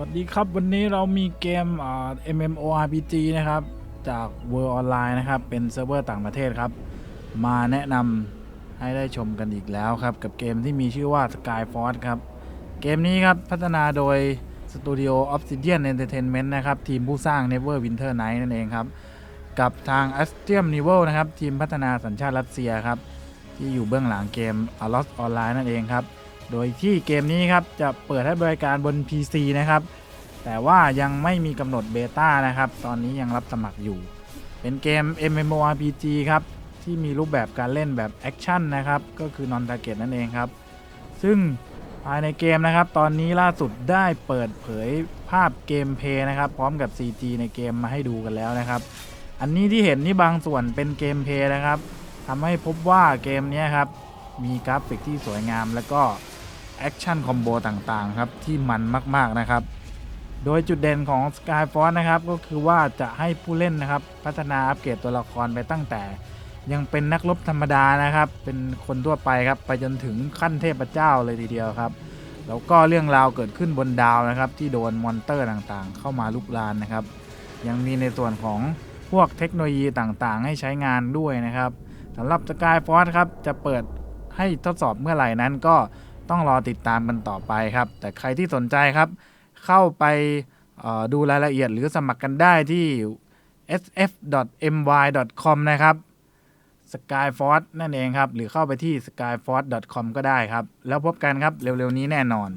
วัสดีครับวันนี้เรามีเกมอ่า MMORPG นะครับ จาก World Online นะครับ เป็นเซิร์ฟเวอร์ต่างประเทศครับ มาแนะนำให้ได้ชมกันอีกแล้วครับ กับเกมที่มีชื่อว่า Skyforce ครับ เกมนี้ครับ พัฒนาโดย Studio Obsidian Entertainment นะครับ ทีมผู้สร้าง Never Winter Night นั่นเองครับ กับทาง Astrium n i v e l นะครับ ทีมพัฒนาสัญชาติรัสเซียครับ ที่อยู่เบื้องหลังเกม a l o s Online นั่นเองครับ โดยที่เกมนี้ครับจะเปิดให้บริการบน PC นะครับ แต่ว่ายังไม่มีกำหนดเบต้านะครับ ตอนนี้ยังรับสมัครอยู่ เป็นเกม MMORPG ครับ ที่มีรูปแบบการเล่นแบบแอคชั่นนะครับ ก็คือ Non Target นั่นเองครับ ซึ่งภายในเกมนะครับ ตอนนี้ล่าสุดได้เปิดเผยภาพเกมเพย์นะครับ พร้อมกับ CG ในเกมมาให้ดูกันแล้วนะครับ อันนี้ที่เห็นนี่บางส่วนเป็นเกมเพย์นะครับทำให้พบว่าเกมนี้ครับ มีกราฟิกที่สวยงามแล้วก็ แอคชั่นคอมโบต่างๆครับที่มันมากๆนะครับ โดยจุดเด่นของ Skyforce นะครับก็คือว่าจะให้ผู้เล่นนะครับพัฒนาอัปเกรดตัวละครไปตั้งแต่ ยังเป็นนักรบธรรมดานะครับ เป็นคนทั่วไปครับไปจนถึงขั้นเทพเจ้าเลยทีเดียวครับแล้วก็เรื่องราวเกิดขึ้นบนดาวนะครับ ที่โดนมอนเตอร์ต่างๆ เข้ามาลุกลานนะครับ ยังมีในส่วนของพวกเทคโนโลยีต่างๆ ให้ใช้งานด้วยนะครับสำหรับ Skyforce ครับจะเปิดให้ทดสอบเมื่อไหร่นั้นก็ ต้องรอติดตามกันต่อไปครับ แต่ใครที่สนใจครับ เข้าไปดูรายละเอียดหรือสมัครกันได้ที่ sf.my.com นะครับ Skyforce นั่นเองครับ หรือเข้าไปที่ skyforce.com ก็ได้ครับ แล้วพบกันครับเร็วๆนี้แน่นอน